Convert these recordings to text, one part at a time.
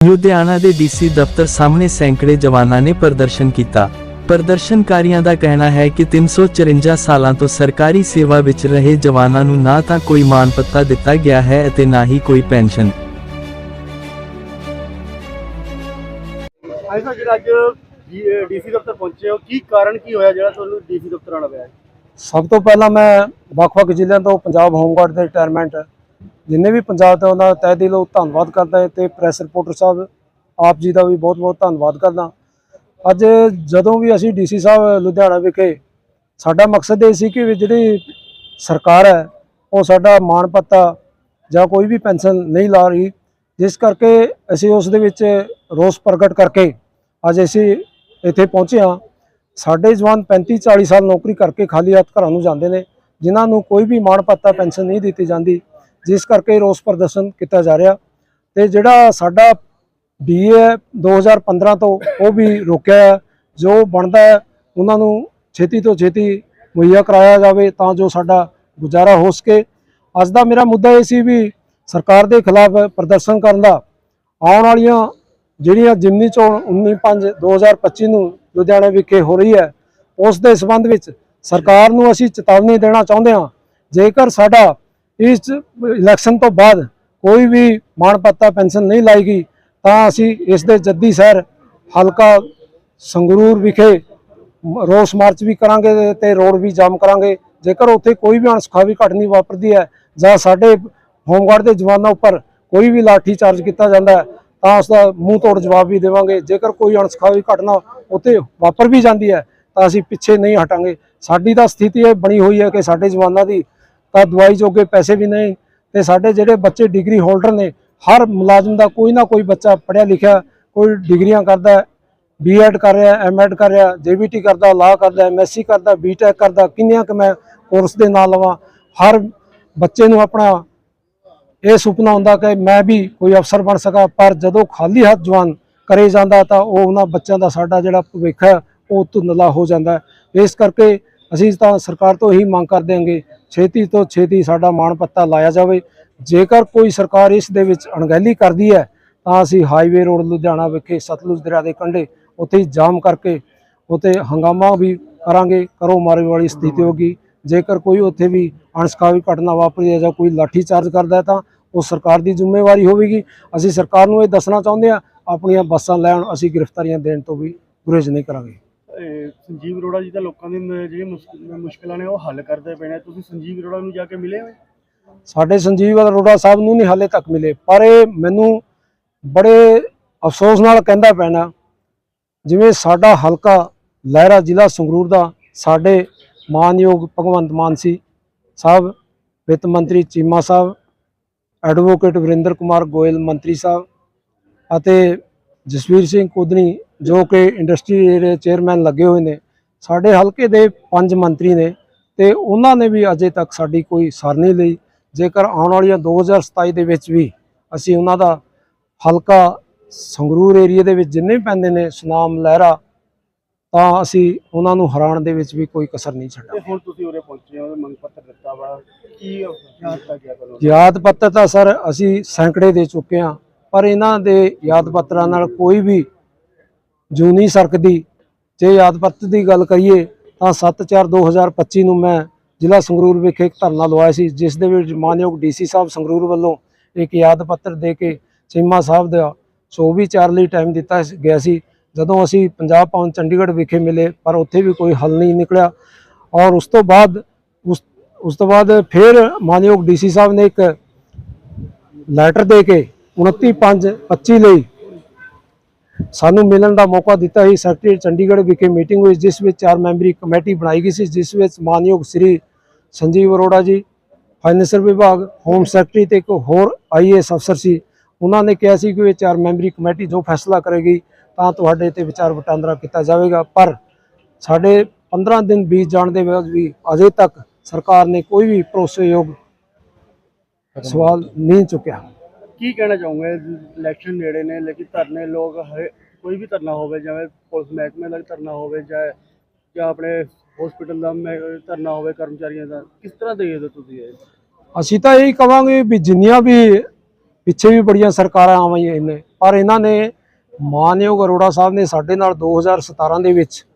ਲੁਧਿਆਣਾ ਦੇ ਡੀਸੀ ਦਫ਼ਤਰ ਸਾਹਮਣੇ ਸੈਂਕੜੇ ਜਵਾਨਾਂ ਨੇ ਪ੍ਰਦਰਸ਼ਨ ਕੀਤਾ ਪ੍ਰਦਰਸ਼ਨਕਾਰੀਆਂ ਦਾ ਕਹਿਣਾ ਹੈ ਕਿ 354 ਸਾਲਾਂ ਤੋਂ ਸਰਕਾਰੀ ਸੇਵਾ ਵਿੱਚ ਰਹੇ ਜਵਾਨਾਂ ਨੂੰ ਨਾ ਤਾਂ ਕੋਈ ਮਾਣ ਪੱਤਾ ਦਿੱਤਾ ਗਿਆ ਹੈ ਅਤੇ ਨਾ ਹੀ ਕੋਈ ਪੈਨਸ਼ਨ ਅੱਜ ਜਿਹੜਾ ਅੱਜ ਡੀਸੀ ਦਫ਼ਤਰ ਪਹੁੰਚੇ ਹੋ ਕੀ ਕਾਰਨ ਕੀ ਹੋਇਆ ਜਿਹੜਾ ਤੁਹਾਨੂੰ ਡੀਸੀ ਦਫ਼ਤਰ ਆਉਣਾ ਪਿਆ? ਸਭ ਤੋਂ ਪਹਿਲਾਂ ਮੈਂ ਵੱਖ-ਵੱਖ ਜ਼ਿਲ੍ਹਿਆਂ ਤੋਂ ਪੰਜਾਬ ਹੋਮਗਾਰਡ ਦੇ ਰਿਟਾਇਰਮੈਂਟ ਜਿੰਨੇ ਵੀ ਪੰਜਾਬ ਦਾ ਉਹਨਾਂ ਦਾ ਤਹਿ ਦਿਲੋਂ ਧੰਨਵਾਦ ਕਰਦਾ ਹਾਂ ਤੇ ਪ੍ਰੈਸ ਰਿਪੋਰਟਰ ਸਾਹਿਬ, ਆਪ ਜੀ ਦਾ ਵੀ ਬਹੁਤ-ਬਹੁਤ ਧੰਨਵਾਦ ਕਰਦਾ ਅੱਜ ਜਦੋਂ ਵੀ ਅਸੀਂ ਡੀਸੀ ਸਾਹਿਬ ਲੁਧਿਆਣਾ ਵਿਖੇ, ਸਾਡਾ ਮਕਸਦ ਇਹ ਸੀ ਕਿ ਜਿਹੜੀ ਸਰਕਾਰ ਹੈ, ਉਹ ਸਾਡਾ ਮਾਣ ਪੱਤਾ ਜਾਂ ਕੋਈ ਵੀ ਪੈਨਸ਼ਨ ਨਹੀਂ ਲਾ ਰਹੀ। ਜਿਸ ਕਰਕੇ ਅਸੀਂ ਉਸ ਦੇ ਵਿੱਚ ਰੋਸ ਪ੍ਰਗਟ ਕਰਕੇ ਅੱਜ ਅਸੀਂ ਇੱਥੇ ਪਹੁੰਚੇ ਹਾਂ। ਸਾਡੇ ਜਵਾਨ 35 40 ਸਾਲ ਨੌਕਰੀ ਕਰਕੇ ਖਾਲੀ ਹੱਥ ਘਰਾਂ ਨੂੰ ਜਾਂਦੇ ਨੇ, ਜਿਨ੍ਹਾਂ ਨੂੰ ਕੋਈ ਵੀ ਮਾਣ ਪੱਤਾ ਪੈਨਸ਼ਨ ਨਹੀਂ ਦਿੱਤੀ ਜਾਂਦੀ। ਜਿਸ ਕਰਕੇ ਰੋਸ ਪ੍ਰਦਰਸ਼ਨ ਕੀਤਾ ਜਾ ਰਿਹਾ ਤੇ ਜਿਹੜਾ ਸਾਡਾ ਡੀਏ 2015 ਤੋਂ ਉਹ ਵੀ ਰੋਕਿਆ ਹੈ। ਜੋ ਬਣਦਾ ਹੈ, ਉਹਨਾਂ ਨੂੰ ਛੇਤੀ ਤੋਂ ਛੇਤੀ ਮੁਹੱਈਆ ਕਰਾਇਆ ਜਾਵੇ ਤਾਂ ਜੋ ਸਾਡਾ ਗੁਜ਼ਾਰਾ ਹੋ ਸਕੇ ਅੱਜ ਦਾ ਮੇਰਾ ਮੁੱਦਾ ਇਹ ਸੀ ਵੀ ਸਰਕਾਰ ਦੇ ਖਿਲਾਫ ਪ੍ਰਦਰਸ਼ਨ ਕਰਨ ਦਾ ਆਉਣ ਵਾਲੀਆਂ ਜਿਹੜੀਆਂ ਜਿਮਨੀ ਚੋਣ 19/5/2025 ਨੂੰ ਲੁਧਿਆਣਾ ਵਿਖੇ ਹੋ ਰਹੀ ਹੈ, ਉਸ ਦੇ ਸੰਬੰਧ ਵਿੱਚ ਸਰਕਾਰ ਨੂੰ ਅਸੀਂ ਚੇਤਾਵਨੀ ਦੇਣਾ ਚਾਹੁੰਦੇ ਹਾਂ ਜੇਕਰ ਸਾਡਾ ਇਸ ਇਲੈਕਸ਼ਨ ਤੋਂ ਬਾਅਦ ਕੋਈ ਵੀ ਮਾਣ ਪੱਤਾ ਪੈਨਸ਼ਨ ਨਹੀਂ ਲਾਏਗੀ ਤਾਂ ਅਸੀਂ ਇਸ ਦੇ ਜੱਦੀ ਸ਼ਹਿਰ ਹਲਕਾ ਸੰਗਰੂਰ ਵਿਖੇ ਰੋਸ ਮਾਰਚ ਵੀ ਕਰਾਂਗੇ ਤੇ- ਰੋਡ ਵੀ ਜਾਮ ਕਰਾਂਗੇ। ਜੇਕਰ ਉੱਥੇ ਕੋਈ ਵੀ ਅਣਸੁਖਾਵੀ ਘਟਨੀ ਵਾਪਰਦੀ ਹੈ ਜਾਂ ਸਾਡੇ ਹੋਮਗਾਰਡ ਦੇ ਜਵਾਨਾਂ ਉੱਪਰ ਕੋਈ ਵੀ ਲਾਠੀ ਚਾਰਜ ਕੀਤਾ ਜਾਂਦਾ ਹੈ, ਤਾਂ ਉਸ ਦਾ ਮੂੰਹ ਤੋੜ ਜਵਾਬ ਵੀ ਦੇਵਾਂਗੇ। ਜੇਕਰ ਕੋਈ ਅਣਸੁਖਾਵੀ ਘਟਨਾ ਉੱਥੇ ਵਾਪਰ ਵੀ ਜਾਂਦੀ ਹੈ, ਤਾਂ ਅਸੀਂ ਪਿੱਛੇ ਨਹੀਂ ਹਟਾਂਗੇ। ਸਾਡੀ ਤਾਂ ਸਥਿਤੀ ਇਹ ਬਣੀ ਹੋਈ ਹੈ ਕਿ ਸਾਡੇ ਜਵਾਨਾਂ ਦੀ ਤਾਂ ਦਵਾਈ ਜੋਗੇ ਪੈਸੇ ਵੀ ਨਹੀਂ ਤੇ ਸਾਡੇ ਜਿਹੜੇ ਬੱਚੇ ਡਿਗਰੀ ਹੋਲਡਰ ਨੇ, ਹਰ ਮੁਲਾਜ਼ਮ ਦਾ ਕੋਈ ਨਾ ਕੋਈ ਬੱਚਾ ਪੜ੍ਹਿਆ ਲਿਖਿਆ ਕੋਈ ਡਿਗਰੀਆਂ ਕਰਦਾ ਹੈ ਬੀਐਡ ਕਰ ਰਿਹਾ ਐਮਐਡ ਕਰ ਰਿਹਾ ਜੀਬੀਟੀ ਕਰਦਾ ਲਾ ਕਰਦਾ ਐਮਐਸਸੀ ਕਰਦਾ ਬੀਟੈਕ ਕਰਦਾ, ਕਿੰਨੀਆਂ ਕਿ ਮੈਂ ਕੋਰਸ ਦੇ ਨਾਲ ਲਵਾਂ। ਹਰ ਬੱਚੇ ਨੂੰ ਆਪਣਾ ਇਹ ਸੁਪਨਾ ਹੁੰਦਾ ਕਿ ਮੈਂ ਵੀ ਕੋਈ ਅਫਸਰ ਬਣ ਸਕਾਂ, ਪਰ ਜਦੋਂ ਖਾਲੀ ਹੱਥ ਜਵਾਨ ਕਰੇ ਜਾਂਦਾ ਤਾਂ ਉਹ ਉਹਨਾਂ ਬੱਚਿਆਂ ਦਾ ਸਾਡਾ ਜਿਹੜਾ ਭਵਿੱਖ ਹੈ, ਉਹ ਧੁੰਦਲਾ ਹੋ ਜਾਂਦਾ ਇਸ ਕਰਕੇ ਅਸੀਂ ਤਾਂ ਸਰਕਾਰ ਤੋਂ ਇਹੀ ਮੰਗ ਕਰਦੇ ਹਾਂਗੇ, ਛੇਤੀ ਤੋਂ ਛੇਤੀ ਸਾਡਾ ਮਾਣ ਪੱਤਾ ਲਾਇਆ ਜਾਵੇ। ਜੇਕਰ ਕੋਈ ਸਰਕਾਰ ਇਸ ਦੇ ਵਿੱਚ ਅਣਗਹਿਲੀ ਕਰਦੀ ਹੈ, ਤਾਂ ਅਸੀਂ ਹਾਈਵੇ ਰੋਡ ਲੁਧਿਆਣਾ ਵਿਖੇ ਸਤਲੁਜ ਦਰਿਆ ਦੇ ਕੰਢੇ ਉੱਥੇ ਜਾਮ ਕਰਕੇ ਉੱਥੇ ਹੰਗਾਮਾ ਵੀ ਕਰਾਂਗੇ ਕਰੋ ਮਾਰੇ ਵਾਲੀ ਸਥਿਤੀ ਹੋਗੀ ਜੇਕਰ ਕੋਈ ਉੱਥੇ ਵੀ ਅਣਸਖਾਵੀ ਘਟਨਾ ਵਾਪਰੀ ਹੈ ਜਾਂ ਕੋਈ ਲਾਠੀ ਚਾਰਜ ਕਰਦਾ ਤਾਂ ਉਹ ਸਰਕਾਰ ਦੀ ਜ਼ਿੰਮੇਵਾਰੀ ਹੋਵੇਗੀ। ਅਸੀਂ ਸਰਕਾਰ ਨੂੰ ਇਹ ਦੱਸਣਾ ਚਾਹੁੰਦੇ ਹਾਂ, ਆਪਣੀਆਂ ਬੱਸਾਂ ਲੈਣ ਅਸੀਂ ਗ੍ਰਿਫਤਾਰੀਆਂ ਦੇਣ ਤੋਂ ਵੀ ਗੁਰੇਜ਼ ਨਹੀਂ ਕਰਾਂਗੇ। ਇਹ ਸੰਜੀਵ ਅਰੋੜਾ ਜੀ ਤਾਂ ਲੋਕਾਂ ਦੀ ਮ- ਜਿਹੜੀਆਂ ਮੁਸ਼ਕ- ਮੁਸ਼ਕਲਾਂ ਨੇ ਉਹ ਹੱਲ ਕਰਦੇ ਪਏ ਨੇ। ਤੁਸੀਂ ਸੰਜੀਵ ਅਰੋੜਾ ਨੂੰ ਜਾ ਕੇ ਮਿਲੇ ਹੋ ਸਾਡੇ ਸੰਜੀਵ ਅਰੋੜਾ ਸਾਹਿਬ ਨੂੰ ਨਹੀਂ ਹਾਲੇ ਤੱਕ ਮਿਲੇ, ਪਰ ਇਹ ਮੈਨੂੰ ਬੜੇ ਅਫਸੋਸ ਨਾਲ ਕਹਿੰਦਾ ਪੈਣਾ ਜਿਵੇਂ ਸਾਡਾ ਹਲਕਾ ਲਹਿਰਾ ਜ਼ਿਲ੍ਹਾ ਸੰਗਰੂਰ ਦਾ ਸਾਡੇ ਮਾਨਯੋਗ ਭਗਵੰਤ ਮਾਨ ਸੀ, ਸਾਹਿਬ, ਵਿੱਤ ਮੰਤਰੀ ਚੀਮਾ ਸਾਹਿਬ ਐਡਵੋਕੇਟ ਵਰਿੰਦਰ ਕੁਮਾਰ ਗੋਇਲ ਮੰਤਰੀ ਸਾਹਿਬ ਅਤੇ ਜਸਵੀਰ ਸਿੰਘ ਕੋਦਨੀ ਜੋ ਕਿ ਇੰਡਸਟਰੀ ਦੇ ਚੇਅਰਮੈਨ ਲੱਗੇ ਹੋਏ ਨੇ ਸਾਡੇ ਹਲਕੇ ਦੇ ਪੰਜ ਮੰਤਰੀ ਨੇ ਤੇ ਉਹਨਾਂ ਨੇ ਵੀ ਅਜੇ ਤੱਕ ਸਾਡੀ ਕੋਈ ਸਰ ਨਹੀਂ ਲਈ। ਜੇਕਰ ਆਉਣ ਵਾਲੀਆਂ 2027 ਦੇ ਵਿੱਚ ਵੀ ਅਸੀਂ ਉਹਨਾਂ ਦਾ ਹਲਕਾ ਸੰਗਰੂਰ ਏਰੀਆ ਦੇ ਵਿੱਚ ਜਿੰਨੇ ਵੀ ਪੈਂਦੇ ਨੇ ਸੁਨਾਮ ਲਹਿਰਾ ਤਾਂ ਅਸੀਂ ਉਹਨਾਂ ਨੂੰ ਹਰਾਉਣ ਦੇ ਵਿੱਚ ਵੀ ਕੋਈ ਕਸਰ ਨਹੀਂ ਛੱਡਾਂਗੇ ਹੁਣ ਤੁਸੀਂ ਉਰੇ ਪਹੁੰਚੇ ਹੋ ਮੰਗ ਪੱਤਰ ਦਿੱਤਾ ਵਾ। ਕੀ ਯਾਦ ਪੱਤਰ ਤਾਂ ਸਰ ਅਸੀਂ ਸੈਂਕੜੇ ਦੇ ਚੁੱਕੇ ਹਾਂ ਪਰ ਇਹਨਾਂ ਦੇ ਯਾਦ ਪੱਤਰਾਂ ਨਾਲ ਕੋਈ ਵੀ ਜੂਨੀ ਨਹੀਂ ਸਰਕਦੀ ਜੇ ਯਾਦ ਪੱਤਰ ਦੀ ਗੱਲ ਕਰੀਏ ਤਾਂ 7/4/2025 ਨੂੰ ਮੈਂ ਜ਼ਿਲ੍ਹਾ ਸੰਗਰੂਰ ਵਿਖੇ ਇੱਕ ਧਰਨਾ ਲਵਾਇਆ ਸੀ, ਜਿਸ ਦੇ ਵਿੱਚ ਮਾਨਯੋਗ ਡੀਸੀ ਸਾਹਿਬ ਸੰਗਰੂਰ ਵੱਲੋਂ ਇੱਕ ਯਾਦ ਪੱਤਰ ਦੇ ਕੇ ਚੀਮਾ ਸਾਹਿਬ ਦਾ 24 ਚਾਰ ਲਈ ਟਾਈਮ ਦਿੱਤਾ ਗਿਆ ਸੀ। ਜਦੋਂ ਅਸੀਂ ਪੰਜਾਬ ਪਹੁੰਚ ਚੰਡੀਗੜ੍ਹ ਵਿਖੇ ਮਿਲੇ, ਪਰ ਉੱਥੇ ਵੀ ਕੋਈ ਹੱਲ ਨਹੀਂ ਨਿਕਲਿਆ। ਔਰ ਉਸ ਤੋਂ ਬਾਅਦ, ਉਸ ਉਸ ਤੋਂ ਬਾਅਦ ਫਿਰ ਮਾਨਯੋਗ ਡੀਸੀ ਸਾਹਿਬ ਨੇ ਇੱਕ ਲੈਟਰ ਦੇ ਕੇ 29/5/25 ਲਈ ਸਾਨੂੰ ਮਿਲਣ ਦਾ ਮੌਕਾ ਦਿੱਤਾ ਹੀ ਸੈਕਟਰੀਏਟ ਚੰਡੀਗੜ੍ਹ ਵਿਖੇ ਮੀਟਿੰਗ ਹੋਈ, ਜਿਸ ਵਿੱਚ ਚਾਰ ਮੈਂਬਰੀ ਕਮੇਟੀ ਬਣਾਈ ਗਈ ਸੀ, ਜਿਸ ਵਿੱਚ ਮਾਨਯੋਗ ਸ੍ਰੀ ਸੰਜੀਵ ਅਰੋੜਾ ਜੀ, ਫਾਈਨੈਂਸ਼ੀਅਲ ਵਿਭਾਗ, ਹੋਮ ਸੈਕਟਰੀ ਤੇ ਇੱਕ ਹੋਰ ਆਈਏਐਸ ਅਫਸਰ ਸੀ। ਉਹਨਾਂ ਨੇ ਕਿਹਾ ਸੀ ਕਿ ਇਹ ਚਾਰ ਮੈਂਬਰੀ ਕਮੇਟੀ ਜੋ ਫੈਸਲਾ ਕਰੇਗੀ, ਤਾਂ ਤੁਹਾਡੇ ਤੇ ਵਿਚਾਰ ਵਟਾਂਦਰਾ ਕੀਤਾ ਜਾਵੇਗਾ। ਪਰ ਸਾਡੇ 15 ਦਿਨ ਬੀਤ ਜਾਣ ਦੇ ਬਾਅਦ ਵੀ ਅਜੇ ਤੱਕ ਸਰਕਾਰ ਨੇ ਕੋਈ ਵੀ ਭਰੋਸੇਯੋਗ ਸਵਾਲ ਨਹੀਂ ਚੁੱਕਿਆ। ਕੀ ਕਹਿਣਾ ਚਾਹੋਗੇ? ਇਲੈਕਸ਼ਨ ਨੇੜੇ ਨੇ, ਲੇਕਿਨ ਧਰਨੇ ਲੋਕ ਹਰੇ- ਕੋਈ ਵੀ ਧਰਨਾ ਹੋਵੇ, ਜਿਵੇਂ ਪੁਲਿਸ ਮਹਿਕਮੇ ਦਾ ਧਰਨਾ ਹੋਵੇ ਜਾਂ ਜਾਂ ਆਪਣੇ ਹਸਪੀਟਲ ਦਾ ਮਹਿ- ਧਰਨਾ ਹੋਵੇ ਕਰਮਚਾਰੀਆਂ ਦਾ, ਕਿਸ ਤਰ੍ਹਾਂ ਦੇਖਦੇ ਤੁਸੀਂ ਇਹ? ਅਸੀਂ ਤਾਂ ਇਹੀ ਕਵਾਂਗੇ ਵੀ ਜਿੰਨੀਆਂ ਵੀ ਪਿੱਛੇ ਵੀ ਬੜੀਆਂ ਸਰਕਾਰਾਂ ਆਵਾਈਆਂ ਨੇ, ਪਰ ਇਹਨਾਂ ਨੇ ਮਾਨਯੋਗ ਅਰੋੜਾ ਸਾਹਿਬ ਨੇ ਸਾਡੇ ਨਾਲ 2017 ਦੇ ਵਿੱਚ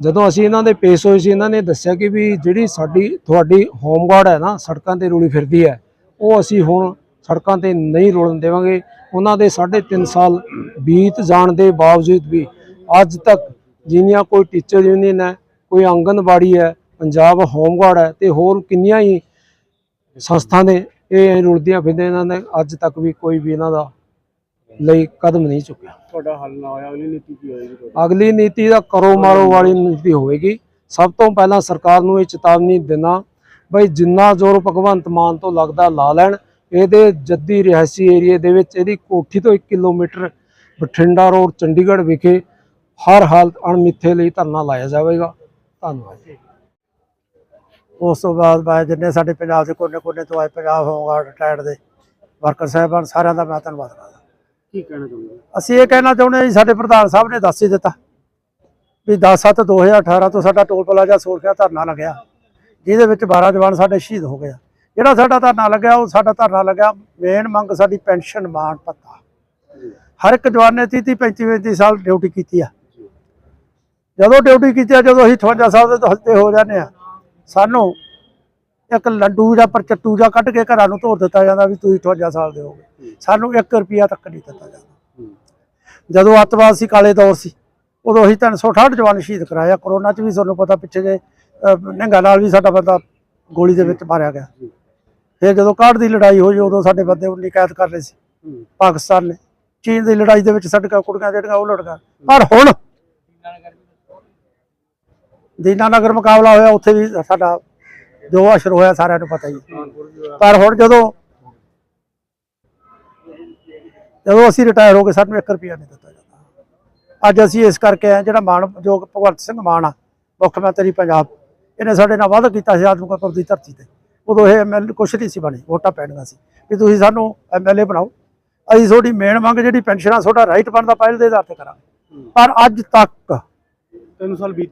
ਜਦੋਂ ਅਸੀਂ ਇਹਨਾਂ ਦੇ ਪੇਸ਼ ਹੋਏ ਸੀ, ਇਹਨਾਂ ਨੇ ਦੱਸਿਆ ਕਿ ਵੀ ਜਿਹੜੀ ਸਾਡੀ, ਤੁਹਾਡੀ ਹੋਮਗਾਰਡ ਹੈ ਨਾ, ਸੜਕਾਂ ਤੇ ਰੁਲੀ ਫਿਰਦੀ ਹੈ, ਉਹ ਅਸੀਂ ਹੁਣ ਸੜਕਾਂ ਤੇ ਨਹੀਂ ਰੁਲਣ ਦੇਵਾਂਗੇ। ਉਹਨਾਂ ਦੇ 3.5 ਸਾਲ ਬੀਤ ਜਾਣ ਦੇ ਬਾਵਜੂਦ ਵੀ ਅੱਜ ਤੱਕ ਜਿੰਨੀਆਂ ਕੋਈ ਟੀਚਰ ਯੂਨੀਅਨ ਹੈ ਕੋਈ ਆਂਗਨਵਾੜੀ ਹੈ ਪੰਜਾਬ ਹੋਮਗਾਰਡ ਹੈ ਤੇ ਹੋਰ ਕਿੰਨੀਆਂ ਹੀ ਸੰਸਥਾ ਨੇ ਇਹ ਰੁਲਦੀਆਂ ਫਿਰਦੇ ਇਹਨਾਂ ਨੇ ਅੱਜ ਤੱਕ ਵੀ ਕੋਈ ਵੀ ਇਹਨਾਂ ਦਾ ਲਈ ਕਦਮ ਨਹੀਂ ਚੁੱਕਿਆ। ਤੁਹਾਡਾ ਹੱਲ ਨਾ ਹੋਇਆ ਅਗਲੀ ਨੀਤੀ ਕੀ ਹੋਏਗੀ ਅਗਲੀ ਨੀਤੀ ਦਾ ਕਰੋ ਮਾਰੋ ਵਾਲੀ ਨੀਤੀ ਹੋਵੇਗੀ। ਸਭ ਤੋਂ ਪਹਿਲਾਂ ਸਰਕਾਰ ਨੂੰ ਇਹ ਚੇਤਾਵਨੀ ਦੇਣਾ ਬਈ ਜਿੰਨਾ ਜ਼ੋਰ ਭਗਵੰਤ ਮਾਨ ਤੋਂ ਲੱਗਦਾ ਲਾ ਲੈਣ ਇਹਦੇ ਜੱਦੀ ਰਿਹਾਇਸ਼ੀ ਏਰੀਏ ਦੇ ਵਿੱਚ ਇਹਦੀ ਕੋਠੀ ਤੋਂ 1 ਕਿਲੋਮੀਟਰ ਬਠਿੰਡਾ ਰੋਡ ਚੰਡੀਗੜ੍ਹ ਵਿਖੇ ਹਰ ਹਾਲਤ ਅਣਮਿੱਥੇ ਲਈ ਧਰਨਾ ਲਾਇਆ ਜਾਵੇਗਾ ਧੰਨਵਾਦ ਜੀ ਉਸ ਤੋਂ ਬਾਅਦ ਮੈਂ ਜਿੰਨੇ ਸਾਡੇ ਪੰਜਾਬ ਦੇ ਕੋਨੇ-ਕੋਨੇ ਤੋਂ ਆਏ ਪੰਜਾਬ ਹੋਮਗਾਰਡ ਰਿਟਾਇਰਡ ਦੇ ਵਰਕਰ ਸਾਹਿਬਾਨ ਸਾਰਿਆਂ ਦਾ ਮੈਂ ਧੰਨਵਾਦ ਕਰਦਾ ਕੀ ਕਹਿਣਾ ਚਾਹੁੰਦੇ? ਅਸੀਂ ਇਹ ਕਹਿਣਾ ਚਾਹੁੰਦੇ ਹਾਂ ਜੀ ਸਾਡੇ ਪ੍ਰਧਾਨ ਸਾਹਿਬ ਨੇ ਦੱਸ ਹੀ ਦਿੱਤਾ ਵੀ 10/7 2018 ਤੋਂ ਸਾਡਾ ਟੋਲ ਪਲਾਜ਼ਾ ਸੋਰਖਿਆ ਧਰਨਾ ਲੱਗਿਆ ਜਿਹਦੇ ਵਿੱਚ 12 ਜਵਾਨ ਸਾਡੇ ਸ਼ਹੀਦ ਹੋ ਗਏ। ਜਿਹੜਾ ਸਾਡਾ ਧਰਨਾ ਲੱਗਿਆ ਉਹ ਸਾਡਾ ਧਰਨਾ ਲੱਗਿਆ। ਮੇਨ ਮੰਗ ਸਾਡੀ ਪੈਨਸ਼ਨ ਮਾਣ ਪੱਤਾ ਹਰ ਇੱਕ ਜਵਾਨ ਨੇ 30 35 35 ਸਾਲ ਡਿਊਟੀ ਕੀਤੀ ਆ। ਜਦੋਂ ਡਿਊਟੀ ਕੀਤੀ ਆ ਜਦੋਂ ਅਸੀਂ 58 ਸਾਲ ਦੇ ਹੱਤੇ ਹੋ ਜਾਂਦੇ ਆ ਸਾਨੂੰ ਇੱਕ ਲੱਡੂ ਜਾਂ ਪਰਚੱਟੂ ਜਾਂ ਕੱਢ ਕੇ ਘਰਾਂ ਨੂੰ ਧੋਰ ਦਿੱਤਾ ਜਾਂਦਾ ਵੀ ਤੁਸੀਂ 58 ਸਾਲ ਦੇ ਹੋਗੇ ਸਾਨੂੰ 1 ਰੁਪਿਆ ਤੱਕ ਨਹੀਂ ਦਿੱਤਾ ਜਾਂਦਾ। ਜਦੋਂ ਅੱਤਵਾਦ ਸੀ ਕਾਲੇ ਦੌਰ ਸੀ ਉਦੋਂ ਅਸੀਂ 368 ਜਵਾਨ ਸ਼ਹੀਦ ਕਰਾਇਆ ਕਰੋਨਾ 'ਚ ਵੀ ਤੁਹਾਨੂੰ ਪਤਾ ਪਿੱਛੇ ਜੇ ਨਿਹੰਗਾ ਨਾਲ ਵੀ ਸਾਡਾ ਬੰਦਾ ਗੋਲੀ ਦੇ ਵਿੱਚ ਮਾਰਿਆ ਗਿਆ। ਫਿਰ ਜਦੋਂ ਕਾੜ ਦੀ ਲੜਾਈ ਹੋਈ ਉਦੋਂ ਸਾਡੇ ਬੰਦੇ ਉਨੀ ਕੈਦ ਕਰ ਲਏ ਸੀ। ਪਾਕਿਸਤਾਨ ਨੇ। ਚੀਨ ਦੀ ਲੜਾਈ ਦੇ ਵਿੱਚ ਸਾਡੀਆਂ ਕੁੜੀਆਂ ਜਿਹੜੀਆਂ ਉਹ ਲੜ ਗਈਆਂ। ਪਰ ਹੁਣ ਦੀਨਾਨਗਰ ਮੁਕਾਬਲਾ ਹੋਇਆ ਉੱਥੇ ਵੀ ਸਾਡਾ ਜੋ ਅਸ਼ਰ ਹੋਇਆ ਸਾਰਿਆਂ ਨੂੰ ਪਤਾ ਹੀ ਪਰ ਹੁਣ ਜਦੋਂ ਜਦੋਂ ਅਸੀਂ ਰਿਟਾਇਰ ਹੋ ਗਏ ਸਾਨੂੰ 1 ਰੁਪਿਆ ਨਹੀਂ ਦਿੱਤਾ ਜਾਂਦਾ। ਅੱਜ ਅਸੀਂ ਇਸ ਕਰਕੇ ਆਏ ਜਿਹੜਾ ਮਾਨ ਜੋ ਭਗਵੰਤ ਸਿੰਘ ਮਾਨ ਆ ਮੁੱਖ ਮੰਤਰੀ ਪੰਜਾਬ ਇਹਨੇ ਸਾਡੇ ਨਾਲ ਵਾਅਦਾ ਕੀਤਾ ਸੀ ਆਦਮਕਪੁਰ ਦੀ ਧਰਤੀ ਤੇ। ਉਦੋਂ ਇਹ ਐਮਐਲ ਕੁਛ ਨਹੀਂ ਸੀ ਬਣੀ ਵੋਟਾਂ ਪੈਣੀਆਂ ਸੀ। ਵੀ ਤੁਸੀਂ ਸਾਨੂੰ ਐਮਐਲਏ ਬਣਾਓ। ਅਸੀਂ ਤੁਹਾਡੀ ਮੇਨ ਮੰਗ ਜਿਹੜੀ ਪੈਨਸ਼ਨ ਤੁਹਾਡਾ ਰਾਈਟ ਬਣਦਾ ਪਹਿਲ ਦੇ ਆਧਾਰ ਤੇ ਕਰਾਂਗੇ। ਪਰ ਅੱਜ ਤੱਕ ਤਿੰਨ ਸਾਲ ਬੀਤ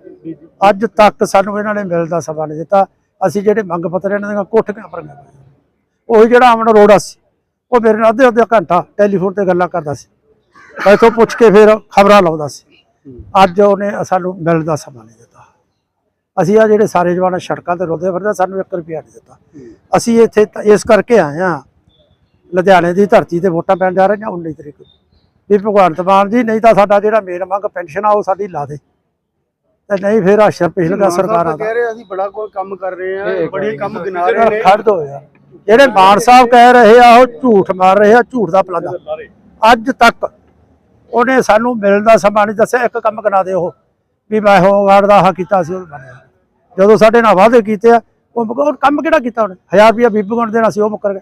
ਅੱਜ ਤੱਕ ਸਾਨੂੰ ਇਹਨਾਂ ਨੇ ਮਿਲਦਾ ਸਮਾਂ ਨਹੀਂ ਦਿੱਤਾ। ਅਸੀਂ ਜਿਹੜੇ ਮੰਗ ਪੱਤਰ ਇਹਨਾਂ ਦੀਆਂ ਕੋਠੀਆਂ ਭਰੀਆਂ। ਉਹੀ ਜਿਹੜਾ ਅਮਨ ਅਰੋੜਾ ਸੀ ਉਹ ਮੇਰੇ ਨਾਲ ਅੱਧੇ ਅੱਧੇ ਘੰਟਾ ਟੈਲੀਫੋਨ ਤੇ ਗੱਲਾਂ ਕਰਦਾ ਸੀ। ਮੈਥੋਂ ਪੁੱਛ ਕੇ ਫਿਰ ਖਬਰਾਂ ਲਾਉਂਦਾ ਸੀ। ਅੱਜ ਉਹਨੇ ਸਾਨੂੰ ਮਿਲਦਾ ਸਮਾਂ ਨਹੀਂ ਦਿੱਤਾ। ਅਸੀਂ ਆ ਜਿਹੜੇ ਸਾਰੇ ਜਵਾਨ ਸੜਕਾਂ ਤੇ ਰੋਦੇ ਫਿਰਦੇ ਸਾਨੂੰ 1 ਰੁਪਿਆ ਨਹੀਂ ਦਿੱਤਾ। ਅਸੀਂ ਇੱਥੇ ਇਸ ਕਰਕੇ ਆਏ ਆ ਲੁਧਿਆਣੇ ਦੀ ਧਰਤੀ ਤੇ ਵੋਟਾਂ ਪੈਣ ਜਾ ਰਹੀਆਂ 19 ਤਰੀਕ ਨੂੰ। ਵੀ ਭਗਵੰਤ ਮਾਨ ਜੀ ਨਹੀਂ ਤਾਂ ਸਾਡਾ ਜਿਹੜਾ ਮੇਨ ਮੰਗ ਪੈਨਸ਼ਨ ਆ ਉਹ ਸਾਡੀ ਲਾ ਦੇ। ਤੇ ਨਹੀਂ ਫਿਰ ਆਸ਼ਰ ਪਿਛਲੀਆਂ ਸਰਕਾਰਾਂ ਦਾ। ਕਹਿ ਰਹੇ ਅਸੀਂ ਬੜਾ ਕੋਈ ਕੰਮ ਕਰ ਰਹੇ ਆ ਬੜੇ ਕੰਮ ਗਿਨਾ ਰਹੇ ਨੇ। ਖੜ ਦੋ ਯਾਰ। ਜਿਹੜੇ ਮਾਨ ਸਾਹਿਬ ਕਹਿ ਰਹੇ ਆ ਉਹ ਝੂਠ ਮਾਰ ਰਹੇ ਆ ਝੂਠ ਦਾ ਪਲਾਦਾ ਅੱਜ ਤੱਕ ਉਹਨੇ ਸਾਨੂੰ ਮਿਲਣ ਦਾ ਸਮਾਂ ਨਹੀਂ ਦੱਸਿਆ ਇੱਕ ਕੰਮ ਕਰਾ ਦੇ ਉਹ। ਵੀ ਮੈਂ ਹੋਮਗਾਰਡ ਦਾ ਆਹ ਕੀਤਾ ਸੀ ਉਹ ਬਣਿਆ। ਜਦੋਂ ਸਾਡੇ ਨਾਲ ਵਾਅਦੇ ਕੀਤੇ ਆ ਉਹ ਉਹ ਕੰਮ ਕਿਹੜਾ ਕੀਤਾ ਉਹਨੇ? 1000 ਰੁਪਇਆ ਬੀਬੀ ਕੋਲ ਦੇਣਾ ਸੀ ਉਹ ਮੁੱਕਰ ਗਿਆ।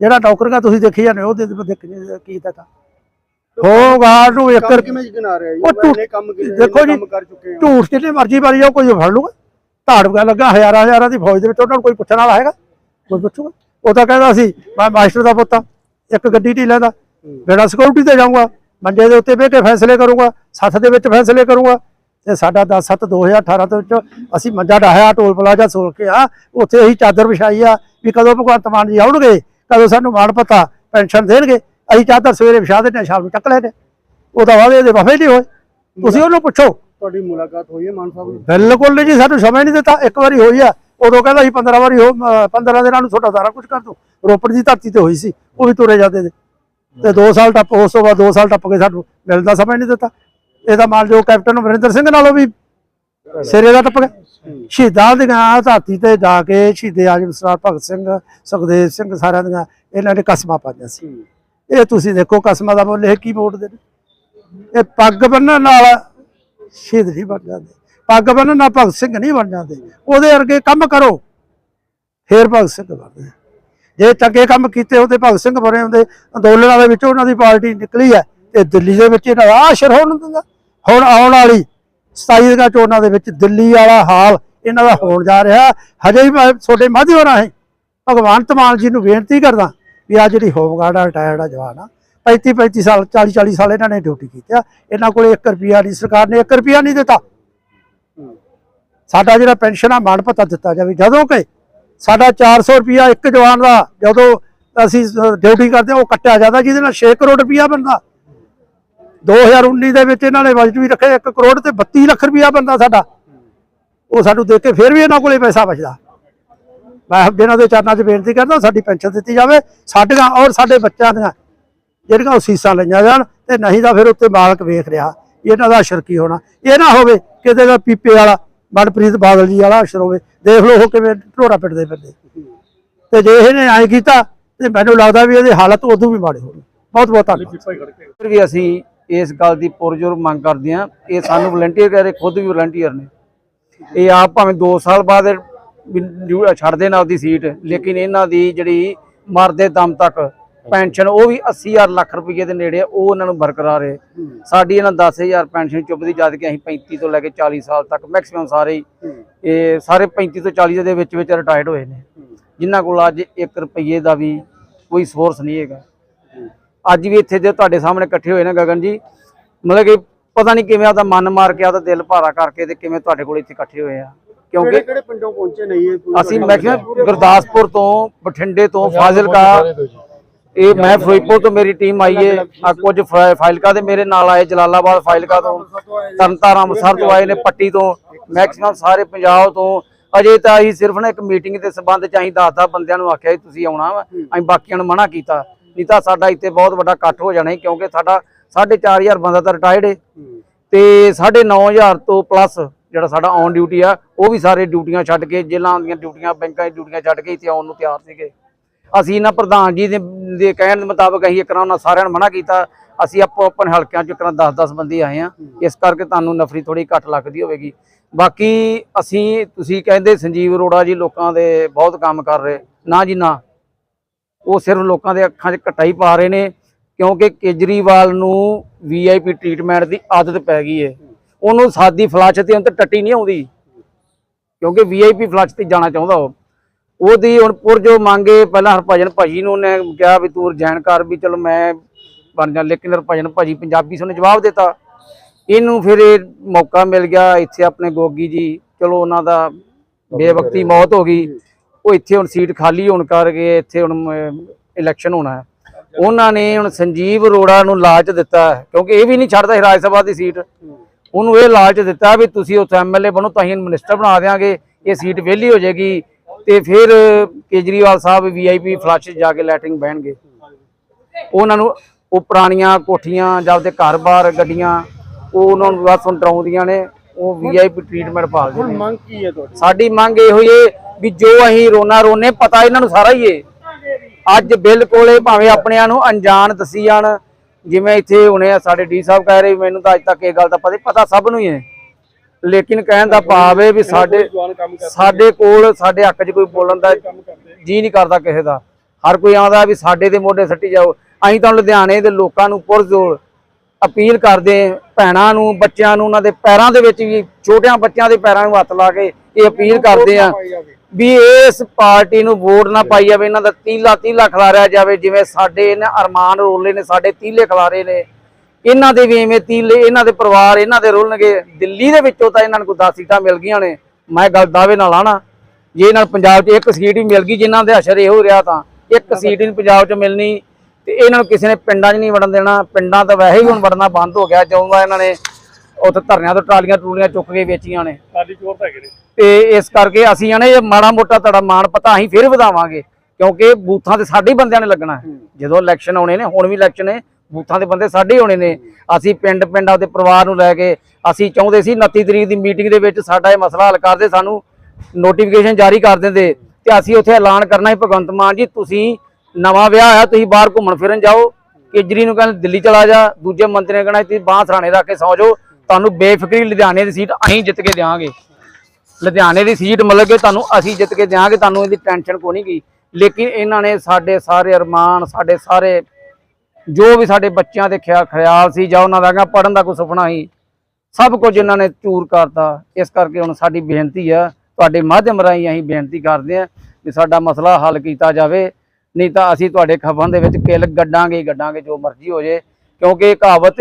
ਜਿਹੜਾ ਨੌਕਰੀਆਂ ਤੁਸੀਂ ਦੇਖੀ ਜਾਂਦੇ ਹੋ, ਉਹਦੇ ਦੇਖ ਕੀ ਕੀਤਾ ਹੋਮਗਾਰਡ ਨੂੰ ਇੱਕ ਕਿਵੇਂ ਗਿਨਾ ਰਹੇ ਆ ਜੀ? ਉਹ ਉਹ ਦੇਖੋ ਜੀ, ਕੰਮ ਕਰ ਚੁੱਕੇ ਆ ਝੂਠ ਜਿੰਨੇ ਮਰਜ਼ੀ ਮਾਰੀ ਜਾਓ ਕੋਈ ਫੜ ਲੂਗਾ ਧਾੜ ਵਗਾ ਲੱਗਾ ਹਜ਼ਾਰਾਂ ਹਜ਼ਾਰਾਂ ਦੀ ਫੌਜ ਦੇ ਵਿੱਚ ਉਹਨਾਂ ਨੂੰ ਕੋਈ ਪੁੱਛਣ ਵਾਲਾ ਹੈਗਾ? ਕੋਈ ਪੁੱਛੂਗਾ? ਉਹ ਤਾਂ ਕਹਿੰਦਾ ਸੀ ਮੈਂ ਮਾਸਟਰ ਦਾ ਪੁੱਤ ਆ ਇੱਕ ਗੱਡੀ ਢੀ ਲੈਂਦਾ। ਬਿਨਾਂ ਸਿਕਿਉਰਿਟੀ ਤੇ ਜਾਊਂਗਾ ਮੰਡੇ ਦੇ ਉੱਤੇ ਬਹਿ ਕੇ ਫੈਸਲੇ ਕਰੂੰਗਾ ਸੱਥ ਦੇ ਵਿੱਚ ਫੈਸਲੇ ਕਰੂੰਗਾ। ਤੇ ਸਾਡਾ 10 7 2018 ਦੇ ਵਿੱਚ ਅਸੀਂ ਮੰਜਾ ਡਾਹਿਆ ਟੋਲ ਪਲਾਜ਼ਾ ਸੋਲ ਕੇ ਆ ਉੱਥੇ ਅਸੀਂ ਚਾਦਰ ਵਿਛਾਈ ਆ ਵੀ ਕਦੋਂ ਭਗਵੰਤ ਮਾਨ ਜੀ ਆਉਣਗੇ ਕਦੋਂ ਸਾਨੂੰ ਮਾਣ ਪਤਾ ਪੈਨਸ਼ਨ ਦੇਣਗੇ ਅਸੀਂ ਚਾਦਰ ਸਵੇਰੇ ਵਿਛਾ ਦਿੰਦੇ ਸ਼ਾਮ ਨੂੰ ਚੱਕ ਲੈਣੇ ਉਹ ਤਾਂ ਵਾਅਦੇ ਦੇ ਵਫੇ ਨਹੀਂ ਹੋਏ। ਤੁਸੀਂ ਉਹਨੂੰ ਪੁੱਛੋ। ਤੁਹਾਡੀ ਮੁਲਾਕਾਤ ਹੋਈ ਹੈ ਮਾਨ ਸਾਹਿਬ ਨਾਲ ਬਿਲਕੁਲ ਨਹੀਂ ਜੀ ਸਾਨੂੰ ਸਮਝ ਨਹੀਂ ਦਿੱਤਾ। ਇੱਕ ਵਾਰੀ ਹੋਈ ਆ ਉਦੋਂ ਕਹਿੰਦਾ ਸੀ 15 ਵਾਰੀ ਹੋ 15 ਦਿਨਾਂ ਨੂੰ ਤੁਹਾਡਾ ਸਾਰਾ ਕੁਝ ਕਰ ਦੋ। ਰੋਪੜ ਦੀ ਧਰਤੀ ਤੇ ਹੋਈ ਸੀ ਉਹ ਵੀ ਤੁਰੇ ਜਾਂਦੇ ਤੇ 2 ਸਾਲ ਟੱਪ ਉਸ ਤੋਂ ਬਾਅਦ 2 ਸਾਲ ਟੱਪ ਕੇ ਸਾਨੂੰ ਮਿਲਦਾ ਸਮਝ ਨਹੀਂ ਦਿੱਤਾ। ਇਹਦਾ ਮਾਨ ਜੋ ਕੈਪਟਨ ਅਮਰਿੰਦਰ ਸਿੰਘ ਨਾਲੋਂ ਵੀ ਸਿਰੇ ਦਾ ਟੱਪ ਗਿਆ। ਸ਼ਹੀਦਾਂ ਦੀਆਂ ਧਾਤੀ ਤੇ ਜਾ ਕੇ ਸ਼ਹੀਦੇ ਆਜਮ ਸਰਦਾਰ ਭਗਤ ਸਿੰਘ, ਸੁਖਦੇਵ ਸਿੰਘ ਸਾਰਿਆਂ ਦੀਆਂ ਇਹਨਾਂ ਨੇ ਕਸਮਾਂ ਪਾਈਆਂ ਸੀ। ਇਹ ਤੁਸੀਂ ਦੇਖੋ ਕਸਮਾਂ ਦਾ ਮੁੱਲ, ਇਹ ਕੀ ਮੋੜਦੇ ਨੇ ਇਹ ਪੱਗ ਬੰਨਣ ਨਾਲ ਸ਼ਹੀਦ ਨਹੀਂ ਬਣ ਜਾਂਦੇ। ਪੱਗ ਬੰਨਣ ਨਾਲ ਭਗਤ ਸਿੰਘ ਨਹੀਂ ਬਣ ਜਾਂਦੇ। ਉਹਦੇ ਵਰਗੇ ਕੰਮ ਕਰੋ, ਫੇਰ ਭਗਤ ਸਿੰਘ ਬਣਦੇ ਜੇ ਚੰਗੇ ਕੰਮ ਕੀਤੇ ਉਹਦੇ ਭਗਤ ਸਿੰਘ ਬਣੇ ਹੁੰਦੇ, ਅੰਦੋਲਨਾਂ ਦੇ ਵਿੱਚ ਉਹਨਾਂ ਦੀ ਪਾਰਟੀ ਨਿਕਲੀ ਹੈ ਤੇ ਦਿੱਲੀ ਦੇ ਵਿੱਚ ਇਹਨਾਂ ਦਾ ਆਸ਼ਰ ਹੋਣ ਦਿੰਦਾ। ਹੁਣ ਆਉਣ ਵਾਲੀ 27 ਦੀਆਂ ਚੋਣਾਂ ਦੇ ਵਿੱਚ ਦਿੱਲੀ ਵਾਲਾ ਹਾਲ ਇਹਨਾਂ ਦਾ ਹੋਣ ਜਾ ਰਿਹਾ। ਹਜੇ ਵੀ ਮੈਂ ਤੁਹਾਡੇ ਮਾਧਿਅਮ ਰਾਹੀਂ ਭਗਵੰਤ ਮਾਨ ਜੀ ਨੂੰ ਬੇਨਤੀ ਕਰਦਾ ਵੀ ਆ ਜਿਹੜੀ ਹੋਮਗਾਰਡ ਆ ਰਿਟਾਇਰਡ ਆ ਜਵਾਨ ਆ 35 35 ਸਾਲ 40 40 ਸਾਲ ਇਹਨਾਂ ਨੇ ਡਿਊਟੀ ਕੀਤੀ ਆ ਇਹਨਾਂ ਕੋਲੇ 1 ਰੁਪਿਆ ਨਹੀਂ ਸਰਕਾਰ ਨੇ 1 ਰੁਪਿਆ ਨਹੀਂ ਦਿੱਤਾ। ਸਾਡਾ ਜਿਹੜਾ ਪੈਨਸ਼ਨ ਆ ਮਾਣ ਪਤਾ ਦਿੱਤਾ ਜਾਵੇ। ਜਦੋਂ ਕਿ ਸਾਡਾ 400 ਰੁਪਿਆ ਇੱਕ ਜਵਾਨ ਦਾ ਜਦੋਂ ਅਸੀਂ ਡਿਊਟੀ ਕਰਦੇ ਹਾਂ, ਉਹ ਕੱਟਿਆ ਜਾਂਦਾ ਜਿਹਦੇ ਨਾਲ 6 ਕਰੋੜ ਰੁਪਇਆ ਬਣਦਾ। 2019 ਦੇ ਵਿੱਚ ਇਹਨਾਂ ਨੇ ਬਜਟ ਵੀ ਰੱਖਿਆ 1 ਕਰੋੜ ਤੇ 32 ਲੱਖ ਰੁਪਇਆ ਬੰਦਾ ਸਾਡਾ। ਉਹ ਸਾਨੂੰ ਦੇਖ ਕੇ ਫਿਰ ਵੀ ਇਹਨਾਂ ਕੋਲੇ ਪੈਸਾ ਬਚਦਾ। ਮੈਂ ਇਹਨਾਂ ਦੇ ਚਰਨਾਂ 'ਚ ਬੇਨਤੀ ਕਰਦਾ, ਸਾਡੀ ਪੈਨਸ਼ਨ ਦਿੱਤੀ ਜਾਵੇ, ਸਾਡੀਆਂ ਔਰ ਸਾਡੇ ਬੱਚਿਆਂ ਦੀਆਂ, ਜਿਹੜੀਆਂ ਉਹ ਸੀਸਾਂ ਲਈਆਂ ਜਾਣ ਤੇ ਨਹੀਂ ਤਾਂ ਫਿਰ ਉੱਤੇ ਮਾਲਕ ਵੇਖ ਰਿਹਾ ਇਹਨਾਂ ਦਾ ਅਸਰ ਕੀ ਹੋਣਾ। ਇਹ ਨਾ ਹੋਵੇ ਕਿਤੇ ਦਾ ਪੀਪੇ ਵਾਲਾ, ਮਨਪ੍ਰੀਤ ਬਾਦਲ ਜੀ ਵਾਲਾ ਅਸਰ ਹੋਵੇ। ਦੇਖ ਲਓ ਉਹ ਕਿਵੇਂ ਢੋੜਾ ਪਿੱਟਦੇ ਫਿਰਦੇ। ਤੇ ਜੇ ਇਹਨੇ ਐਂ ਕੀਤਾ ਤੇ ਮੈਨੂੰ ਲੱਗਦਾ ਵੀ ਇਹਦੀ ਹਾਲਤ ਉਦੋਂ ਵੀ ਮਾੜੀ ਹੋਣੀ ਬਹੁਤ ਬਹੁਤ ਧੰਨਵਾਦ। ਫਿਰ ਵੀ ਅਸੀਂ ਇਸ ਗੱਲ ਦੀ ਪੁਰਜੋਰ ਮੰਗ ਕਰਦੇ ਹਾਂ। ਇਹ ਸਾਨੂੰ ਵਲੰਟੀਅਰ ਕਹਿ ਰਹੇ ਖੁਦ ਵੀ ਵਲੰਟੀਅਰ ਨੇ। ਇਹ ਆਪ ਭਾਵੇਂ 2 ਸਾਲ ਬਾਅਦ ਵੀ ਡਿਊ- ਛੱਡ ਦੇਣ ਆਪਦੀ ਸੀਟ ਲੇਕਿਨ ਇਹਨਾਂ ਦੀ ਜਿਹੜੀ ਮਰਦੇ ਦਮ ਤੱਕ ਪੈਨਸ਼ਨ ਉਹ ਵੀ 80000 ਲੱਖ ਰੁਪਏ ਦੇ ਨੇੜੇ ਆ, ਉਹ ਉਹਨਾਂ ਨੂੰ ਬਰਕਰਾਰ ਹੈ। ਸਾਡੀ ਇਹਨਾਂ 10000 ਪੈਨਸ਼ਨ ਚੁੱਭਦੀ ਜਦ ਕਿ ਅਸੀਂ 35 ਤੋਂ ਲੈ ਕੇ 40 ਸਾਲ ਤੱਕ ਮੈਕਸਿਮਮ ਸਾਰੇ ਹੀ ਇਹ ਸਾਰੇ 35 ਤੋਂ 40 ਦੇ ਵਿੱਚ ਵਿੱਚ ਰਿਟਾਇਰਡ ਹੋਏ ਨੇ। ਜਿਨ੍ਹਾਂ ਕੋਲ ਅੱਜ 1 ਰੁਪਏ ਦਾ ਵੀ ਕੋਈ ਸੋਰਸ ਨਹੀਂ ਹੈਗਾ। ਅੱਜ ਵੀ ਇੱਥੇ ਜੇ ਤੁਹਾਡੇ ਸਾਹਮਣੇ ਇਕੱਠੇ ਹੋਏ ਨੇ ਗਗਨ ਜੀ ਮਤਲਬ ਕਿ ਪਤਾ ਨਹੀਂ ਕਿਵੇਂ ਆਪਦਾ ਮਨ ਮਾਰ ਕੇ ਆਪਦਾ ਦਿਲ ਭਾਰਾ ਕਰਕੇ ਤੇ ਕਿਵੇਂ ਤੁਹਾਡੇ ਕੋਲ ਇੱਥੇ ਇਕੱਠੇ ਹੋਏ ਆ। ਕਿਉਂਕਿ ਕਿਹੜੇ ਪਿੰਡੋਂ ਪਹੁੰਚੇ ਨਹੀਂ ਇਹ ਪੂਰੀ ਅਸੀਂ ਮੈਕਸਿਮਮ ਗੁਰਦਾਸਪੁਰ ਤੋਂ ਬਠਿੰਡੇ ਤੋਂ ਫਾਜ਼ਿਲਕਾ। ਇਹ ਮੈਂ ਫਿਰੋਜ਼ਪੁਰ ਤੋਂ ਮੇਰੀ ਟੀਮ ਆਈ ਏ ਆ ਕੁਝ ਫਾਜ਼ਿਲਕਾ ਦੇ ਮੇਰੇ ਨਾਲ ਆਏ ਜਲਾਲਾਬਾਦ ਫਾਜ਼ਿਲਕਾ ਤੋਂ ਤਰਨਤਾਰਨ ਅੰਮ੍ਰਿਤਸਰ ਤੋਂ ਆਏ ਨੇ ਪੱਟੀ ਤੋਂ ਮੈਕਸਿਮਮ ਸਾਰੇ ਪੰਜਾਬ ਤੋਂ। ਅਜੇ ਤਾਂ ਅਸੀਂ ਸਿਰਫ ਨਾ ਇੱਕ ਮੀਟਿੰਗ ਦੇ ਸਬੰਧ ਚ ਅਸੀਂ ਦੱਸਦਾ ਬੰਦਿਆਂ ਨੂੰ ਆਖਿਆ ਤੁਸੀਂ ਆਉਣਾ ਵਾ ਅਸੀਂ ਬਾਕੀਆਂ ਨੂੰ ਮਨਾ ਕੀਤਾ। ਨਹੀਂ ਤਾਂ ਸਾਡਾ ਇੱਥੇ ਬਹੁਤ ਵੱਡਾ ਇਕੱਠ ਹੋ ਜਾਣਾ ਕਿਉਂਕਿ ਸਾਡਾ 4500 ਬੰਦਾ ਤਾਂ ਰਿਟਾਇਰਡ ਏ। ਤੇ 9500 ਤੋਂ ਪਲੱਸ ਜਿਹੜਾ ਸਾਡਾ ਔਨ ਡਿਊਟੀ ਆ ਉਹ ਵੀ ਸਾਰੇ ਡਿਊਟੀਆਂ ਛੱਡ ਕੇ ਜੇਲ੍ਹਾਂ ਦੀਆਂ ਡਿਊਟੀਆਂ ਬੈਂਕਾਂ ਦੀਆਂ ਡਿਊਟੀਆਂ ਛੱਡ ਕੇ ਇੱਥੇ ਆਉਣ ਨੂੰ ਤਿਆਰ ਸੀਗੇ। ਅਸੀਂ ਨਾ ਪ੍ਰਧਾਨ ਜੀ ਦੇ ਕਹਿਣ ਦੇ ਮੁਤਾਬਕ ਅਸੀਂ ਇੱਕ ਨਾ ਉਹਨਾਂ ਸਾਰਿਆਂ ਨੂੰ ਮਨਾ ਕੀਤਾ। ਅਸੀਂ ਆਪੋ ਆਪਣੇ ਹਲਕਿਆਂ ਚ ਇੱਕ ਨਾ 10-10 ਬੰਦੇ ਆਏ ਆ ਇਸ ਕਰਕੇ ਤੁਹਾਨੂੰ ਨਫਰੀ ਥੋੜੀ ਘੱਟ ਲੱਗਦੀ ਹੋਵੇਗੀ। ਬਾਕੀ ਅਸੀਂ ਤੁਸੀਂ ਕਹਿੰਦੇ ਸੰਜੀਵ ਅਰੋੜਾ ਜੀ ਲੋਕਾਂ ਦੇ ਬਹੁਤ ਕੰਮ ਕਰ ਰਹੇ। ਨਾ ਜੀ ਨਾ। ਉਹ ਸਿਰਫ ਲੋਕਾਂ ਦੇ ਅੱਖਾਂ 'ਚ ਘਟਾਈ ਪਾ ਰਹੇ ਨੇ ਕਿਉਂਕਿ ਕੇਜਰੀਵਾਲ ਨੂੰ ਵੀਆਈਪੀ ਟ੍ਰੀਟਮੈਂਟ ਦੀ ਆਦਤ ਪੈ ਗਈ ਹੈ ਉਹਨੂੰ ਸਾਦੀ ਫਲੱਸ਼ ਤੇ ਹੁਣ ਤਾਂ ਟੱਟੀ ਨਹੀਂ ਆਉਂਦੀ ਕਿਉਂਕਿ ਵੀਆਈਪੀ ਫਲੱਸ਼ ਤੇ ਜਾਣਾ ਚਾਹੁੰਦਾ ਉਹ। ਉਹਦੀ ਹੁਣ ਪੁਰਜੋ ਮੰਗੇ ਪਹਿਲਾਂ ਹਰਭਜਨ ਭਾਜੀ ਨੂੰ ਉਹਨੇ ਕਿਹਾ ਵੀ ਤੂੰ ਰਿਜ਼ਾਈਨ ਕਰ ਵੀ ਚਲੋ ਮੈਂ ਬਣ ਜਾ ਲੇਕਿਨ ਹਰਭਜਨ ਭਾਜੀ ਪੰਜਾਬੀ ਸੁਣੇ ਜਵਾਬ ਦਿੱਤਾ। ਇਹਨੂੰ ਫਿਰ ਇਹ ਮੌਕਾ ਮਿਲ ਗਿਆ ਇੱਥੇ ਆਪਣੇ ਗੋਗੀ ਜੀ ਚਲੋ ਉਹਨਾਂ ਦਾ ਬੇਵਕਤੀ ਮੌਤ ਹੋ ਗਈ। ਉਹ ਇੱਥੇ ਹੁਣ ਸੀਟ ਖਾਲੀ ਹੋਣ ਕਰਕੇ ਇੱਥੇ ਹੁਣ ਇਲੈਕਸ਼ਨ ਹੋਣਾ ਹੈ। ਉਹਨਾਂ ਨੇ ਹੁਣ ਸੰਜੀਵ ਅਰੋੜਾ ਨੂੰ ਲਾਲਚ ਦਿੱਤਾ ਹੈ, ਕਿਉਂਕਿ ਇਹ ਵੀ ਨਹੀਂ ਛੱਡਦਾ ਰਾਜ ਸਭਾ ਦੀ ਸੀਟ। ਉਹਨੂੰ ਇਹ ਲਾਲਚ ਦਿੱਤਾ ਵੀ ਤੁਸੀਂ ਉੱਥੇ ਐਮਐਲਏ ਬਣੋ ਤਾਂ ਅਸੀਂ ਮਿਨਿਸਟਰ ਬਣਾ ਦੇਾਂਗੇ ਇਹ ਸੀਟ ਵਿਹਲੀ ਹੋ ਜਾਏਗੀ ਤੇ ਫਿਰ ਕੇਜਰੀਵਾਲ ਸਾਹਿਬ ਵੀਆਈਪੀ ਫਲੱਸ਼ ਜਾ ਕੇ ਲੈਟਰਿੰਗ ਬਹਿਣਗੇ। ਉਹਨਾਂ ਨੂੰ ਉਹ ਪੁਰਾਣੀਆਂ ਕੋਠੀਆਂ ਜਾਂ ਉਹਦੇ ਘਰ-ਬਾਰ ਗੱਡੀਆਂ ਉਹ ਉਹਨਾਂ ਨੂੰ ਬਸ ਹੁਣ ਡਰਾਉਂਦੀਆਂ ਨੇ ਉਹ ਵੀਆਈਪੀ ਟ੍ਰੀਟਮੈਂਟ ਹੁਣ ਨੇ। ਮੰਗ ਕੀ ਹੈ ਤੁਹਾਡੀ? ਸਾਡੀ ਮੰਗ ਇਹੋ ਹੀ ਏ ਵੀ ਜੋ ਅਸੀਂ ਰੋਣਾ ਰੋਨੇ ਪਤਾ ਇਹਨਾਂ ਨੂੰ ਸਾਰਾ ਹੀ ਏ। ਅੱਜ ਬਿਲਕੁਲ ਇਹ ਭਾਵੇਂ ਆਪਣਿਆਂ ਨੂੰ ਅਣਜਾਣ ਦੱਸੀ ਜਾਣ ਜਿਵੇਂ ਇੱਥੇ ਹੁਣੇ ਆ ਸਾਡੇ ਡੀ ਸਾਹਿਬ ਕਹਿ ਰਹੇ ਮੈਨੂੰ ਤਾਂ ਅੱਜ ਤੱਕ ਇਹ ਗੱਲ ਦਾ ਪਤਾ ਪਤਾ ਸਭ ਨੂੰ ਹੀ ਹੈ ਲੇਕਿਨ ਕਹਿਣ ਦਾ ਭਾਵ ਹੈ ਵੀ ਸਾਡੇ ਸਾਡੇ ਕੋਲ ਸਾਡੇ ਹੱਕ 'ਚ ਕੋਈ ਬੋਲਣ ਦਾ ਜੀ ਨਹੀਂ ਕਰਦਾ ਕਿਸੇ ਦਾ। ਹਰ ਕੋਈ ਆਉਂਦਾ ਵੀ ਸਾਡੇ ਦੇ ਮੋਢੇ ਸੱਟੀ ਜਾਓ। ਅਸੀਂ ਤਾਂ ਲੁਧਿਆਣੇ ਦੇ ਲੋਕਾਂ ਨੂੰ ਪੁਰਜ਼ੋਰ ਅਪੀਲ ਕਰਦੇ ਭੈਣਾਂ ਨੂੰ ਬੱਚਿਆਂ ਨੂੰ ਉਹਨਾਂ ਦੇ ਪੈਰਾਂ ਦੇ ਵਿੱਚ ਵੀ ਛੋਟਿਆਂ ਬੱਚਿਆਂ ਦੇ ਪੈਰਾਂ ਨੂੰ ਹੱਥ ਲਾ ਕੇ ਇਹ ਅਪੀਲ ਕਰਦੇ ਆ ਵੀ ਇਸ ਪਾਰਟੀ ਨੂੰ ਵੋਟ ਨਾ ਪਾਈ ਜਾਵੇ, ਇਹਨਾਂ ਦਾ ਤੀਲਾ ਤੀਲਾ ਖਿਲਾਰਿਆ ਜਾਵੇ, ਜਿਵੇਂ ਸਾਡੇ ਇਹਨਾਂ ਅਰਮਾਨ ਰੋਲੇ ਨੇ, ਸਾਡੇ ਤੀਲੇ ਖਿਲਾਰੇ ਨੇ। ਇਹਨਾਂ ਦੇ ਵੀ ਐਵੇਂ ਤੀਲੇ, ਇਹਨਾਂ ਦੇ ਪਰਿਵਾਰ ਇਹਨਾਂ ਦੇ ਰੋਲਣਗੇ। ਦਿੱਲੀ ਦੇ ਵਿੱਚੋਂ ਤਾਂ ਇਹਨਾਂ ਨੂੰ ਕੋਈ 10 ਸੀਟਾਂ ਮਿਲ ਗਈਆਂ ਨੇ। ਮੈਂ ਗੱਲ ਦਾਅਵੇ ਨਾਲ ਆਣਾ, ਜੇ ਇਹਨਾਂ ਨੂੰ ਪੰਜਾਬ 'ਚ ਇੱਕ ਸੀਟ ਹੀ ਮਿਲ ਗਈ, ਜਿਨ੍ਹਾਂ ਦੇ ਅਸ਼ਰ ਇਹੋ ਰਿਹਾ ਤਾਂ, ਇੱਕ ਸੀਟ ਹੀ ਪੰਜਾਬ 'ਚ ਮਿਲਣੀ, ਤੇ ਇਹਨਾਂ ਨੂੰ ਕਿਸੇ ਨੇ ਪਿੰਡਾਂ 'ਚ ਨਹੀਂ ਵੜਨ ਦੇਣਾ। ਪਿੰਡਾਂ ਤਾਂ ਵੈਸੇ ਹੀ ਹੁਣ ਵੜਨਾ ਬੰਦ ਹੋ ਗਿਆ, ਜਦੋਂ ਦਾ ਇਹਨਾਂ ਨੇ ਉੱਥੇ ਧਰਨਿਆਂ ਤੋਂ ਟਰਾਲੀਆਂ ਟਰੂਲੀਆਂ ਚੁੱਕ ਕੇ ਵੇਚੀਆਂ ਨੇ। ਸਾਡੀ ਚੋਰ ਤਾਂ ਹੈਗੇ ਨੇ। ਤੇ ਇਸ ਕਰਕੇ ਅਸੀਂ ਆਨੇ ਇਹ ਮਾੜਾ ਮੋਟਾ ਤੁਹਾਡਾ ਮਾਣ ਪਤਾ ਅਸੀਂ ਫਿਰ ਵਧਾਵਾਂਗੇ ਕਿਉਂਕਿ ਬੂਥਾਂ ਤੇ ਸਾਡੇ ਹੀ ਬੰਦਿਆਂ ਨੇ ਲੱਗਣਾ। ਹੈ। ਜਦੋਂ ਇਲੈਕਸ਼ਨ ਆਉਣੇ ਨੇ ਹੁਣ ਵੀ ਇਲੈਕਸ਼ਨ ਹੈ ਬੂਥਾਂ ਦੇ ਬੰਦੇ ਸਾਡੇ ਹੋਣੇ ਨੇ। ਅਸੀਂ ਪਿੰਡ ਪਿੰਡ ਆਪਦੇ ਪਰਿਵਾਰ ਨੂੰ ਲੈ ਕੇ ਅਸੀਂ ਚਾਹੁੰਦੇ ਸੀ 29 ਤਰੀਕ ਦੀ ਮੀਟਿੰਗ ਦੇ ਵਿੱਚ ਸਾਡਾ ਇਹ ਮਸਲਾ ਹੱਲ ਕਰਦੇ ਸਾਨੂੰ ਨੋਟੀਫਿਕੇਸ਼ਨ ਜਾਰੀ ਕਰ ਦਿੰਦੇ। ਤੇ ਅਸੀਂ ਉੱਥੇ ਐਲਾਨ ਕਰਨਾ ਹੈ ਭਗਵੰਤ ਮਾਨ ਜੀ ਤੁਸੀਂ ਨਵਾਂ ਵਿਆਹ ਹੋਇਆ ਤੁਸੀਂ ਬਾਹਰ ਘੁੰਮਣ ਫਿਰਨ ਜਾਓ। ਕੇਜਰੀ ਨੂੰ ਕਹਿੰਦੇ ਦਿੱਲੀ ਚਲਾ ਜਾ। ਦੂਜੇ ਮੰਤਰੀ ਨੇ ਕਹਿਣਾ ਤੁਸੀਂ ਬਾਂਹ ਸਰਾਣੇ ਰੱਖ ਕੇ ਸੌ ਜਾਓ। ਤੁਹਾਨੂੰ ਬੇਫਿਕਰੀ ਲੁਧਿਆਣੇ ਦੀ ਸੀਟ ਅਸੀਂ ਜਿੱਤ ਕੇ ਦਿਆਂਗੇ। ਲੁਧਿਆਣੇ ਦੀ ਸੀਟ ਮਤਲਬ ਕਿ ਤੁਹਾਨੂੰ ਅਸੀਂ ਜਿੱਤ ਕੇ ਦਿਆਂਗੇ, ਤੁਹਾਨੂੰ ਇਹਦੀ ਟੈਨਸ਼ਨ ਕੋਈ ਨਹੀਂ ਗਈ ਲੇਕਿਨ ਇਹਨਾਂ ਨੇ ਸਾਡੇ ਸਾਰੇ ਅਰਮਾਨ, ਸਾਡੇ ਸਾਰੇ ਜੋ ਵੀ ਸਾਡੇ ਬੱਚਿਆਂ ਦੇ ਖਿਆ- ਖਿਆਲ ਸੀ ਜਾਂ ਉਹਨਾਂ ਦਾ ਪੜਨ ਦਾ ਕੋਈ ਸੁਪਨਾ ਸੀ, ਸਭ ਕੁਝ ਇਹਨਾਂ ਨੇ ਚੂਰ ਕਰਤਾ। ਇਸ ਕਰਕੇ ਹੁਣ ਸਾਡੀ ਬੇਨਤੀ ਆ, ਤੁਹਾਡੇ ਮਾਧਿਅਮ ਰਾਹੀਂ ਅਸੀਂ ਬੇਨਤੀ ਕਰਦੇ ਆ ਕਿ ਸਾਡਾ ਮਸਲਾ ਹੱਲ ਕੀਤਾ ਜਾਵੇ। ਨਹੀਂ ਤਾਂ ਅਸੀਂ ਤੁਹਾਡੇ ਖਫਨ ਦੇ ਵਿੱਚ ਕਿਲ ਗੱਡਾਂਗੇ ਹੀ ਗੱਡਾਂਗੇ, ਜੋ ਮਰਜ਼ੀ ਹੋ ਜੇ, ਕਿਉਂਕਿ ਇਹ ਕਹਾਵਤ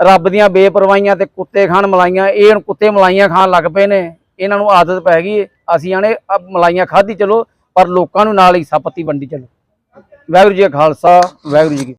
ਰੱਬ ਦੀਆਂ ਬੇਪਰਵਾਹੀਆਂ ਤੇ ਕੁੱਤੇ ਖਾਣ ਮਲਾਈਆਂ, ਇਹ ਹੁਣ ਕੁੱਤੇ ਮਲਾਈਆਂ ਖਾਣ ਲੱਗ ਪਏ ਨੇ, ਇਹਨਾਂ ਨੂੰ ਆਦਤ ਪੈ ਗਈ ਅਸੀਂ ਆਣੇ ਮਲਾਈਆਂ ਖਾਧੀ, ਚਲੋ, ਪਰ ਲੋਕਾਂ ਨੂੰ ਨਾਲ ਹੀ ਸਪਤੀ ਵੰਡੀ, ਚਲੋ। ਵਾਹਿਗੁਰੂ ਜੀ ਕਾ ਖਾਲਸਾ, ਵਾਹਿਗੁਰੂ ਜੀ ਕੀ